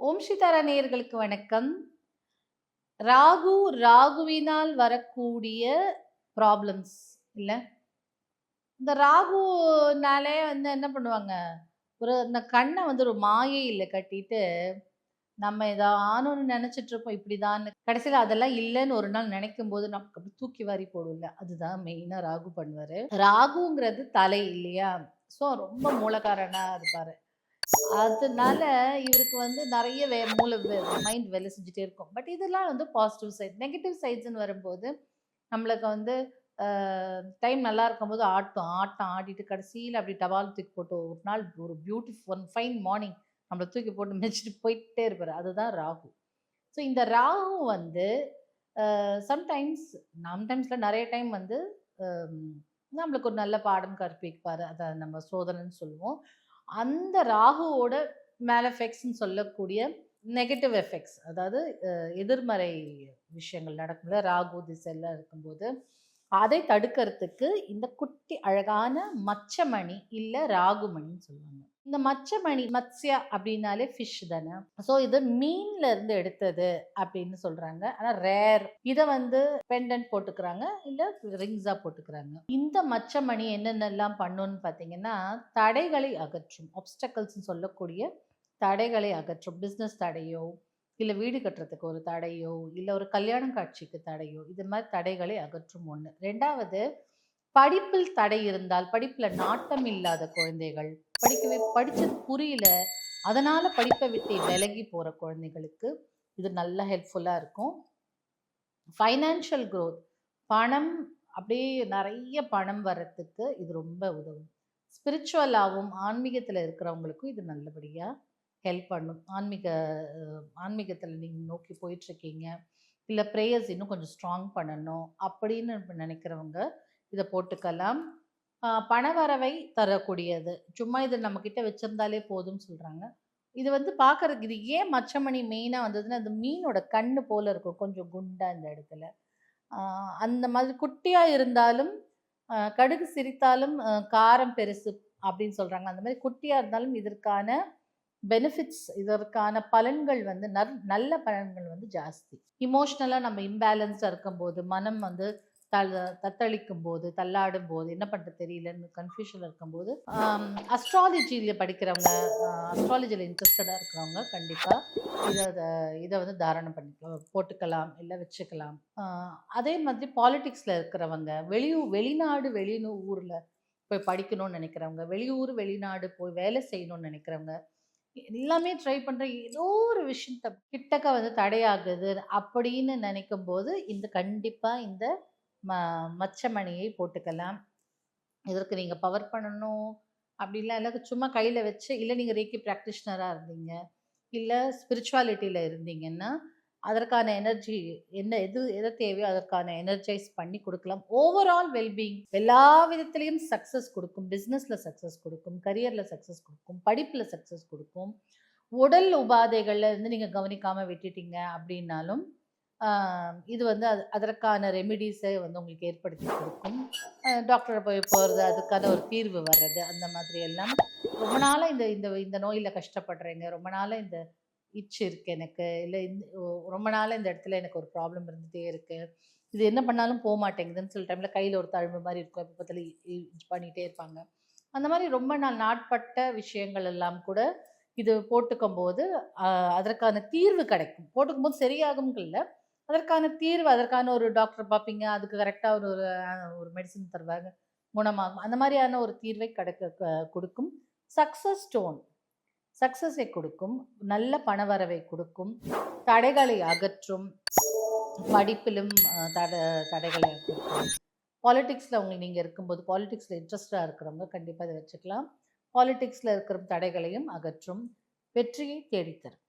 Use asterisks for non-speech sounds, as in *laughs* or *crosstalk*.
ஓம் ஸ்ரீதாரா நேயர்களுக்கு வணக்கம். ராகு ராகுவினால் வரக்கூடிய ப்ராப்ளம்ஸ் இல்ல? இந்த ராகுனாலே வந்து என்ன பண்ணுவாங்க? ஒரு இந்த கண்ணை வந்து ஒரு மாயையில் கட்டிட்டு நம்ம ஏதானு ஒன்று நினச்சிட்டு இருப்போம். இப்படிதான் கடைசியில் அதெல்லாம் இல்லைன்னு ஒரு நாள் நினைக்கும் போது நமக்கு அப்படி தூக்கி வாரி போடும்ல. அதுதான் மெயினாக ராகு பண்ணுவார். ராகுங்கிறது தலை இல்லையா? ஸோ ரொம்ப மூலக்காரனாக இருப்பார். அதனால இவருக்கு வந்து நிறைய வே மூளை மைண்ட் வேலை செஞ்சுட்டே இருக்கும். பட் இதெல்லாம் வந்து பாசிட்டிவ் சைட் நெகட்டிவ் சைட்ஸ்னு வரும்போது நம்மளுக்கு வந்து டைம் நல்லா இருக்கும்போது ஆட்டம் ஆட்டம் ஆடிட்டு கடைசியில் அப்படி டபால் தூக்கி போட்டு ஒரு நாள் ஒரு பியூட்டிஃபுல் ஒன் ஃபைன் மார்னிங் நம்மளை தூக்கி போட்டு *laughs* மிதிச்சிட்டு போயிட்டே இருப்பார். அதுதான் ராகு. ஸோ இந்த ராகு வந்து சம்டைம்ஸ் சம்டைம்ஸில் நிறைய டைம் வந்து நம்மளுக்கு ஒரு நல்ல பாடம் கற்பிப்பார். அதை நம்ம சோதனைன்னு சொல்லுவோம். அந்த ராகுவோட மேலஃபெக்ட்ஸ்ன்னு சொல்லக்கூடிய நெகட்டிவ் எஃபெக்ட்ஸ் அதாவது எதிர்மறை விஷயங்கள் நடக்கும்ல ராகு திசையெல்லாம் இருக்கும்போது அதை தடுக்கிறதுக்கு இந்த குட்டி அழகான மச்சமணி இல்லை ராகுமணின்னு சொல்லுவாங்க. இந்த மச்சமணி மத்ஸ்யா அப்படின்னாலே ஃபிஷ் தானே. ஸோ இது மீன்ல இருந்து எடுத்தது அப்படின்னு சொல்றாங்க. ஆனால் ரேர் இதை வந்து பெண்டன்ட் போட்டுக்கிறாங்க இல்லை ரிங்ஸா போட்டுக்கிறாங்க. இந்த மச்சமணி என்னென்னலாம் பண்ணுன்னு பார்த்தீங்கன்னா தடைகளை அகற்றும். ஆப்ஸ்டக்கல்ஸ்னு சொல்லக்கூடிய தடைகளை அகற்றும். பிஸ்னஸ் தடையோ இல்லை வீடு கட்டுறதுக்கு ஒரு தடையோ இல்லை ஒரு கல்யாணம் காட்சிக்கு தடையோ இது மாதிரி தடைகளை அகற்றும் ஒன்று ரெண்டாவது படிப்பில் தடை இருந்தால் படிப்பில் நாட்டம் இல்லாத குழந்தைகள் படிக்கவே படித்தது புரியல அதனால் படிப்பை விட்டு விலகி போகிற குழந்தைகளுக்கு இது நல்ல ஹெல்ப்ஃபுல்லாக இருக்கும். ஃபைனான்ஷியல் க்ரோத் பணம் அப்படியே நிறைய பணம் வர்றதுக்கு இது ரொம்ப உதவும். ஸ்பிரிச்சுவலாகவும் ஆன்மீகத்தில் இருக்கிறவங்களுக்கும் இது நல்லபடியாக ஹெல்ப் பண்ணும். ஆன்மீக ஆன்மீகத்தில் நீங்கள் நோக்கி போயிட்டுருக்கீங்க. இல்லை ப்ரேயர்ஸ் இன்னும் கொஞ்சம் ஸ்ட்ராங் பண்ணணும் அப்படின்னு நினைக்கிறவங்க இதை போட்டுக்கலாம். பணவரவை தரக்கூடியது. சும்மா இது நம்மக்கிட்ட வச்சிருந்தாலே போதும்னு சொல்கிறாங்க இது வந்து பார்க்குறதுக்கு இது ஏன் மச்சமணி மெயினாக வந்ததுன்னா அது மீனோட கண்ணு போல் இருக்கும். கொஞ்சம் குண்டாக இந்த இடத்துல. அந்த மாதிரி குட்டியாக இருந்தாலும் கடுகு சிரித்தாலும் காரம் பெருசு அப்படின்னு சொல்கிறாங்க அந்த மாதிரி குட்டியாக இருந்தாலும் இதற்கான பெனிஃபிட்ஸ் இதற்கான பலன்கள் வந்து நற் நல்ல பலன்கள் வந்து ஜாஸ்தி. இமோஷ்னலாக நம்ம இம்பேலன்ஸாக இருக்கும்போது மனம் வந்து தத்தளிக்கும் போது தள்ளாடும் போது என்ன பண்ணுறது தெரியலன்னு கன்ஃபியூஷனில் இருக்கும்போது அஸ்ட்ராலஜியில் படிக்கிறவங்க அஸ்ட்ராலஜியில் இன்ட்ரெஸ்டடாக இருக்கிறவங்க கண்டிப்பாக இதை அதை- இதை வந்து தாரணம் பண்ணி போட்டுக்கலாம் இல்லை வச்சுக்கலாம். அதே மாதிரி பாலிடிக்ஸில் இருக்கிறவங்க வெளியூர் வெளிநாடு வெளியூ ஊரில் போய் படிக்கணும்னு நினைக்கிறவங்க வெளியூர் வெளிநாடு போய் வேலை செய்யணும்னு நினைக்கிறவங்க எல்லாமே ட்ரை பண்ணுற ஏதோ ஒரு விஷயத்த கிட்டக்க வந்து தடையாகுது அப்படின்னு நினைக்கும் போது இந்த கண்டிப்பாக இந்த ம மச்சமணியை போட்டுக்கலாம். இதற்கு நீங்கள் பவர் பண்ணணும் அப்படிலாம் இல்லை சும்மா கையில் வச்சு இல்லை நீங்கள் ரேக்கி ப்ராக்டிஷ்னராக இருந்தீங்க இல்லை ஸ்பிரிச்சுவாலிட்டியில் இருந்தீங்கன்னா அதற்கான எனர்ஜி என்ன எது எது தேவையோ அதற்கான எனர்ஜைஸ் பண்ணி கொடுக்கலாம். ஓவரால் வெல்பீயிங் எல்லா விதத்துலேயும் சக்ஸஸ் கொடுக்கும். பிஸ்னஸில் சக்ஸஸ் கொடுக்கும். கரியரில் சக்ஸஸ் கொடுக்கும். படிப்பில் சக்ஸஸ் கொடுக்கும். உடல் உபாதைகளில் இருந்து நீங்கள் கவனிக்காமல் விட்டுட்டீங்க அப்படின்னாலும் இது வந்து அது அதற்கான ரெமிடிஸை வந்து உங்களுக்கு ஏற்படுத்தி கொடுக்கும். டாக்டரை போய் போகிறது அதுக்கான ஒரு தீர்வு வர்றது அந்த மாதிரி எல்லாம். ரொம்ப நாளாக இந்த இந்த இந்த நோயில் கஷ்டப்படுறேங்க. ரொம்ப நாளாக இந்த இச்சு இருக்குது எனக்கு. இல்லை இந்த ஓ- ரொம்ப நாளாக இந்த இடத்துல எனக்கு ஒரு ப்ராப்ளம் இருந்துகிட்டே இருக்குது இது என்ன பண்ணாலும் போக மாட்டேங்குதுன்னு சில டைமில் கையில் ஒரு தழும்பு மாதிரி இருக்கும். எப்போ பார்த்தாலும் பண்ணிகிட்டே இருப்பாங்க. அந்த மாதிரி ரொம்ப நாள் நாட்பட்ட விஷயங்கள் எல்லாம் கூட இது போட்டுக்கும் போது அதற்கான தீர்வு கிடைக்கும். போட்டுக்கும் போது சரியாகும் இல்லை. அதற்கான தீர்வு அதற்கான ஒரு டாக்டர் பார்ப்பீங்க. அதுக்கு கரெக்டாக ஒரு ஒரு ஒரு மெடிசன் தருவாங்க. குணமாகும். அந்த மாதிரியான ஒரு தீர்வை கிடைக்க க- கொடுக்கும். சக்ஸஸ் ஸ்டோன் சக்ஸஸை கொடுக்கும் நல்ல பணவரவை கொடுக்கும் தடைகளை அகற்றும் படிப்பிலும் தடை தட தடைகளை அகற்றும். பாலிட்டிக்ஸில் உங்க நீங்கள் இருக்கும்போது பாலிட்டிக்ஸில் இன்ட்ரெஸ்டாக இருக்கிறவங்க கண்டிப்பாக அதை வச்சுக்கலாம். பாலிட்டிக்ஸில் இருக்கிற தடைகளையும் அகற்றும் வெற்றியை தேடித்தரும்.